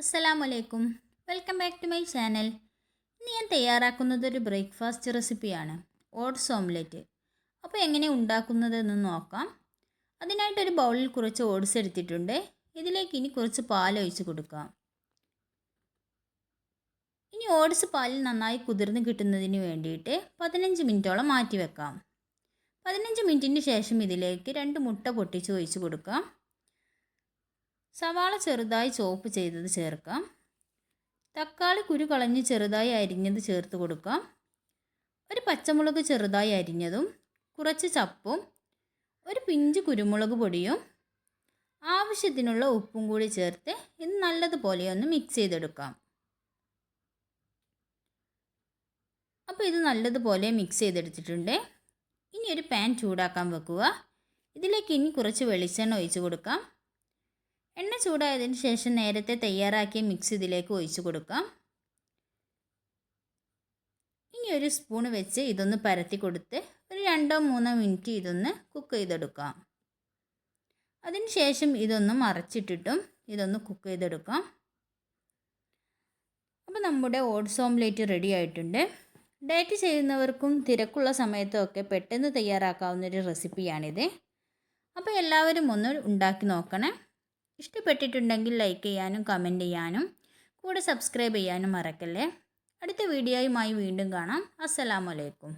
അസ്സലാമു അലൈക്കും welcome back to my channel. ഇന്ന് ഞാൻ തയ്യാറാക്കുന്നത് ഒരു ബ്രേക്ക്ഫാസ്റ്റ് റെസിപ്പിയാണ്. Oats omelette. അപ്പോൾ എങ്ങനെ ഉണ്ടാക്കുന്നതെന്ന് നോക്കാം. അതിനായിട്ടൊരു ബൗളിൽ കുറച്ച് ഓട്സ് എടുത്തിട്ടുണ്ട്. ഇതിലേക്ക് ഇനി കുറച്ച് പാൽ ഒഴിച്ച് കൊടുക്കാം. ഇനി ഓട്സ് പാലിൽ നന്നായി കുതിർന്ന് കിട്ടുന്നതിന് വേണ്ടിയിട്ട് പതിനഞ്ച് മിനിറ്റോളം മാറ്റി വെക്കാം. പതിനഞ്ച് മിനിറ്റിന് ശേഷം ഇതിലേക്ക് രണ്ട് മുട്ട പൊട്ടിച്ച് ഒഴിച്ച് കൊടുക്കാം. സവാള ചെറുതായി ചോപ്പ് ചെയ്തത് ചേർക്കാം. തക്കാളി കുരു കളഞ്ഞ് ചെറുതായി അരിഞ്ഞത് ചേർത്ത് കൊടുക്കാം. ഒരു പച്ചമുളക് ചെറുതായി അരിഞ്ഞതും കുറച്ച് ചപ്പും ഒരു പിഞ്ച് കുരുമുളക് പൊടിയും ആവശ്യത്തിനുള്ള ഉപ്പും കൂടി ചേർത്ത് ഇത് നല്ലതുപോലെ ഒന്ന് മിക്സ് ചെയ്തെടുക്കാം. അപ്പോൾ ഇത് നല്ലതുപോലെ മിക്സ് ചെയ്തെടുത്തിട്ടുണ്ട്. ഇനി ഒരു പാൻ ചൂടാക്കാൻ വെക്കുക. ഇതിലേക്ക് ഇനി കുറച്ച് വെളിച്ചെണ്ണ ഒഴിച്ച് കൊടുക്കാം. എണ്ണ ചൂടായതിന് ശേഷം നേരത്തെ തയ്യാറാക്കിയ മിക്സ് ഇതിലേക്ക് ഒഴിച്ചു കൊടുക്കാം. ഇനി ഒരു സ്പൂൺ വെച്ച് ഇതൊന്ന് പരത്തി കൊടുത്ത് ഒരു രണ്ടോ മൂന്നോ മിനിറ്റ് ഇതൊന്ന് കുക്ക് ചെയ്തെടുക്കാം. അതിന് ശേഷം ഇതൊന്ന് മറച്ചിട്ടിട്ടും ഇതൊന്ന് കുക്ക് ചെയ്തെടുക്കാം. അപ്പോൾ നമ്മുടെ ഓട്സ് ഓംലേറ്റ് റെഡി ആയിട്ടുണ്ട്. ഡയറ്റ് ചെയ്യുന്നവർക്കും തിരക്കുള്ള സമയത്തും ഒക്കെ പെട്ടെന്ന് തയ്യാറാക്കാവുന്ന ഒരു റെസിപ്പിയാണിത് അപ്പോൾ എല്ലാവരും ഒന്ന് ഉണ്ടാക്കി നോക്കണേ. ഇഷ്ടപ്പെട്ടിട്ടുണ്ടെങ്കിൽ ലൈക്ക് ചെയ്യാനും കമന്റ് ചെയ്യാനും കൂടെ സബ്സ്ക്രൈബ് ചെയ്യാനും മറക്കല്ലേ. അടുത്ത വീഡിയോയുമായി വീണ്ടും കാണാം. അസ്സലാമലൈക്കും